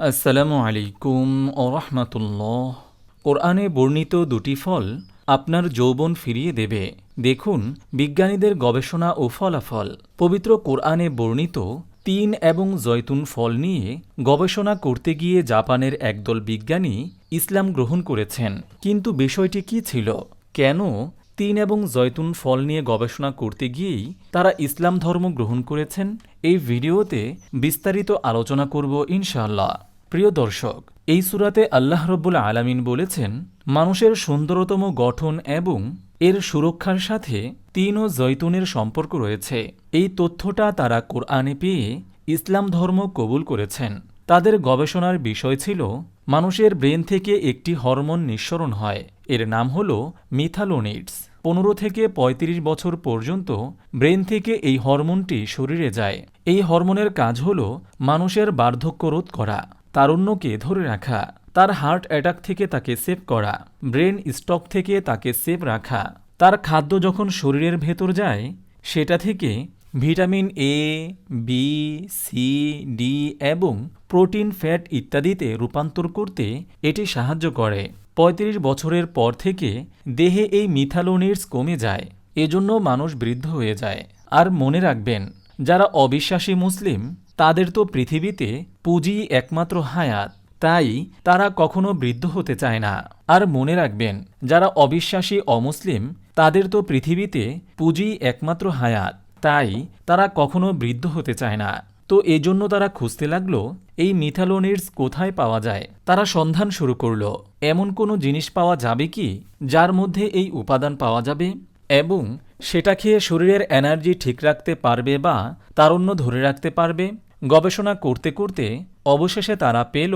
আসসালামু আলাইকুম ওরহমাতুল্লাহ কোরআনে বর্ণিত দুটি ফল আপনার যৌবন ফিরিয়ে দেবে। দেখুন, বিজ্ঞানীদের গবেষণা ও ফলাফল। পবিত্র কোরআনে বর্ণিত তিন এবং জয়তুন ফল নিয়ে গবেষণা করতে গিয়ে জাপানের একদল বিজ্ঞানী ইসলাম গ্রহণ করেছেন। কিন্তু বিষয়টি কি ছিল? কেন তিন এবং জয়তুন ফল নিয়ে গবেষণা করতে গিয়েই তারা ইসলাম ধর্ম গ্রহণ করেছেন। এই ভিডিওতে বিস্তারিত আলোচনা করব ইনশাআল্লাহ। প্রিয় দর্শক, এই সুরাতে আল্লাহ রব্বুল আলামিন বলেছেন, মানুষের সুন্দরতম গঠন এবং এর সুরক্ষার সাথে তিন ও জৈতুনের সম্পর্ক রয়েছে। এই তথ্যটা তারা কোরআনে পেয়ে ইসলাম ধর্ম কবুল করেছেন। তাদের গবেষণার বিষয় ছিল, মানুষের ব্রেন থেকে একটি হরমোন নিঃসরণ হয়। এর নাম হল মিথালোনিডস। পনেরো থেকে ৩৫ বছর পর্যন্ত ব্রেন থেকে এই হরমোনটি শরীরে যায়। এই হরমোনের কাজ হল মানুষের বার্ধক্য রোধ করা, তারুণ্যকে ধরে রাখা, তার হার্ট অ্যাটাক থেকে তাকে সেভ করা, ব্রেন স্টক থেকে তাকে সেভ রাখা, তার খাদ্য যখন শরীরের ভেতর যায়, সেটা থেকে vitamin A B C D এবং প্রোটিন, ফ্যাট ইত্যাদিতে রূপান্তর করতে এটি সাহায্য করে। ৩৫ বছরের পর থেকে দেহে এই মিথালোনিডস কমে যায়, এজন্য মানুষ বৃদ্ধ হয়ে যায়। আর মনে রাখবেন, যারা অবিশ্বাসী মুসলিম, তাদের তো পৃথিবীতে পুঁজি একমাত্র হায়াত, তাই তারা কখনো বৃদ্ধ হতে চায় না। আর মনে রাখবেন, যারা অবিশ্বাসী অমুসলিম, তাদের তো পৃথিবীতে পুঁজি একমাত্র হায়াত, তাই তারা কখনো বৃদ্ধ হতে চায় না। তো এজন্য তারা খুঁজতে লাগল, এই মিথালোনিডস কোথায় পাওয়া যায়? তারা সন্ধান শুরু করল, এমন কোনো জিনিস পাওয়া যাবে কি, যার মধ্যে এই উপাদান পাওয়া যাবে? এবং সেটা খেয়ে শরীরের এনার্জি ঠিক রাখতে পারবে বা তারুণ্য ধরে রাখতে পারবে? গবেষণা করতে করতে অবশেষে তারা পেল,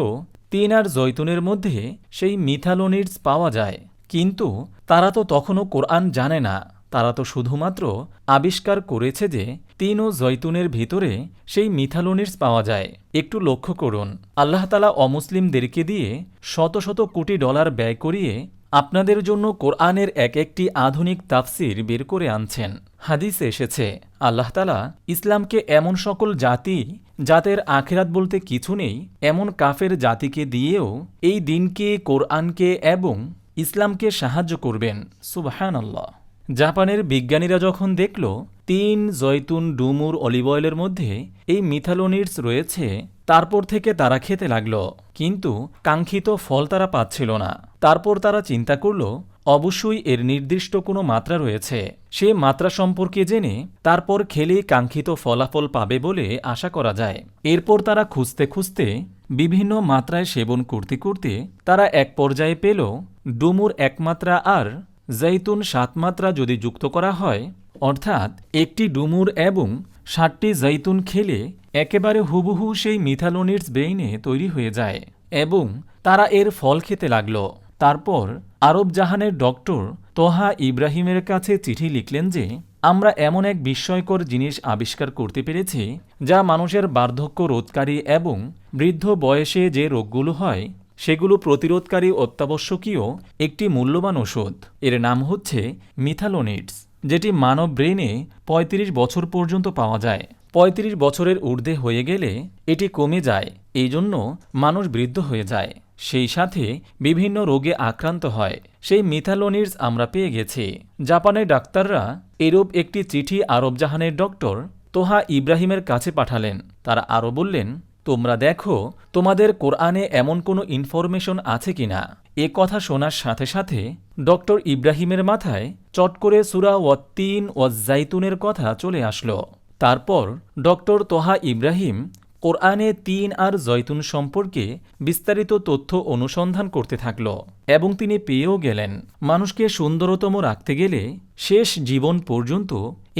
তিন আর জৈতুনের মধ্যে সেই মিথালোনিডস পাওয়া যায়। কিন্তু তারা তো তখনও কোরআন জানে না, তারা তো শুধুমাত্র আবিষ্কার করেছে যে তিন ও জৈতুনের ভিতরে সেই মিথালোনিডস পাওয়া যায়। একটু লক্ষ্য করুন। আল্লাহতালা অমুসলিমদেরকে দিয়ে শত শত কোটি ডলার ব্যয় করিয়ে আপনাদের জন্য কোরআনের এক একটি আধুনিক তাফসির বের করে আনছেন। হাদিসে এসেছে, আল্লাহ তালা ইসলামকে এমন সকল জাতি যাদের আখেরাত বলতে কিছু নেই, এমন কাফের জাতিকে দিয়েও এই দিনকে, কোরআনকে এবং ইসলামকে সাহায্য করবেন। সুবাহান আল্লাহ জাপানের বিজ্ঞানীরা যখন দেখল তিন জৈতুন ডুমুর অলিভ অয়েলের মধ্যে এই মিথালোনিডস রয়েছে, তারপর থেকে তারা খেতে লাগল। কিন্তু কাঙ্ক্ষিত ফল তারা পাচ্ছিল না। তারপর তারা চিন্তা করল, অবশ্যই এর নির্দিষ্ট কোনো মাত্রা রয়েছে। সে মাত্রা সম্পর্কে জেনে তারপর খেলে কাঙ্ক্ষিত ফলাফল পাবে বলে আশা করা যায়। এরপর তারা খুঁজতে খুঁজতে বিভিন্ন মাত্রায় সেবন করতে করতে তারা এক পর্যায়ে পেল ডুমুর একমাত্রা আর জৈতুন সাত মাত্রা যদি যুক্ত করা হয়, অর্থাৎ একটি ডুমুর এবং ষাটটি জৈতুন খেলে একেবারে হুবহু সেই মিথালোনিডস বেইনে তৈরি হয়ে যায় এবং তারা এর ফল খেতে লাগল। তারপর আরব জাহানের ডক্টর তোহা ইব্রাহিমের কাছে চিঠি লিখলেন যে, আমরা এমন এক বিস্ময়কর জিনিস আবিষ্কার করতে পেরেছি, যা মানুষের বার্ধক্য রোধকারী এবং বৃদ্ধ বয়সে যে রোগগুলো হয় সেগুলো প্রতিরোধকারী অত্যাবশ্যকীয় একটি মূল্যবান ওষুধ। এর নাম হচ্ছে মিথালোনিডস, যেটি মানব ব্রেনে ৩৫ বছর পর্যন্ত পাওয়া যায়। ৩৫ বছরের ঊর্ধ্বে হয়ে গেলে এটি কমে যায়, এই জন্য মানুষ বৃদ্ধ হয়ে যায়। সেই সাথে বিভিন্ন রোগে আক্রান্ত হয়। সেই মিথালোনিডস আমরা পেয়ে গেছি। জাপানের ডাক্তাররা এরূপ একটি চিঠি আরব জাহানের ডক্টর তোহা ইব্রাহিমের কাছে পাঠালেন। তারা আরও বললেন তোমরা দেখো, তোমাদের কোরআনে এমন কোনো ইনফরমেশন আছে কিনা। এ কথা শোনার সাথে সাথে ডক্টর ইব্রাহিমের মাথায় চট করে সুরা ওয়াত্তিন জাইতুনের কথা চলে আসলো। তারপর ডক্টর তোহা ইব্রাহিম কোরআনে তিন আর জয়তুন সম্পর্কে বিস্তারিত তথ্য অনুসন্ধান করতে থাকল এবং তিনি পেয়েও গেলেন। মানুষকে সুন্দরতম রাখতে গেলে শেষ জীবন পর্যন্ত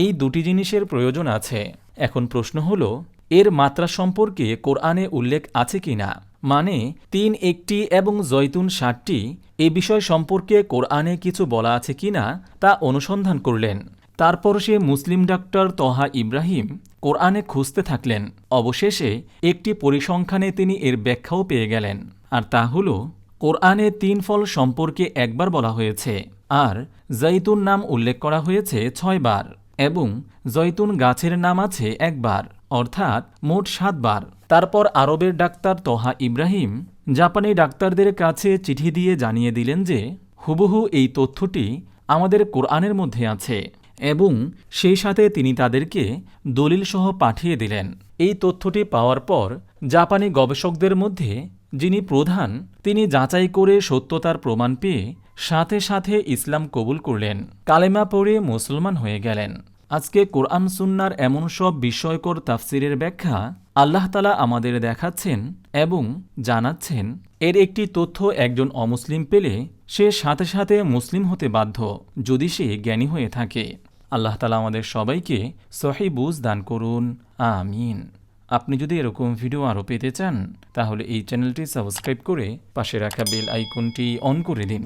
এই দুটি জিনিসের প্রয়োজন আছে। এখন প্রশ্ন হল এর মাত্রা সম্পর্কে কোরআনে উল্লেখ আছে কিনা মানে তিন একটি এবং জৈতুন ষাটটি এ বিষয় সম্পর্কে কোরআনে কিছু বলা আছে কিনা তা অনুসন্ধান করলেন। তারপর সে মুসলিম ডাক্তার তহা ইব্রাহিম কোরআনে খুঁজতে থাকলেন। অবশেষে একটি পরিসংখ্যানে তিনি এর ব্যাখ্যাও পেয়ে গেলেন। আর তা হল, কোরআনে তিন ফল সম্পর্কে একবার বলা হয়েছে। আর জৈতুন নাম উল্লেখ করা হয়েছে ছয়বার এবং জৈতুন গাছের নাম আছে একবার। অর্থাৎ মোট সাতবার। তারপর আরবের ডাক্তার তহা ইব্রাহিম জাপানি ডাক্তারদের কাছে চিঠি দিয়ে জানিয়ে দিলেন যে, হুবহু এই তথ্যটি আমাদের কোরআনের মধ্যে আছে এবং সেই সাথে তিনি তাদেরকে দলিলসহ পাঠিয়ে দিলেন। এই তথ্যটি পাওয়ার পর জাপানি গবেষকদের মধ্যে যিনি প্রধান, তিনি যাচাই করে সত্যতার প্রমাণ পেয়ে সাথে সাথে ইসলাম কবুল করলেন। কালেমা পড়ে মুসলমান হয়ে গেলেন। আজকে কোরআন সুন্নার এমন সব বিস্ময়কর তাফসিরের ব্যাখ্যা আল্লাহ তালা আমাদের দেখাচ্ছেন এবং জানাচ্ছেন। এর একটি তথ্য একজন অমুসলিম পেলে সে সাথে সাথে মুসলিম হতে বাধ্য, যদি সে জ্ঞানী হয়ে থাকে। আল্লাহ তালা আমাদের সবাইকে সহি দান করুন। আমিন। আপনি যদি এরকম ভিডিও আরও পেতে চান, তাহলে এই চ্যানেলটি সাবস্ক্রাইব করে পাশে রাখা বেল আইকনটি অন করে দিন।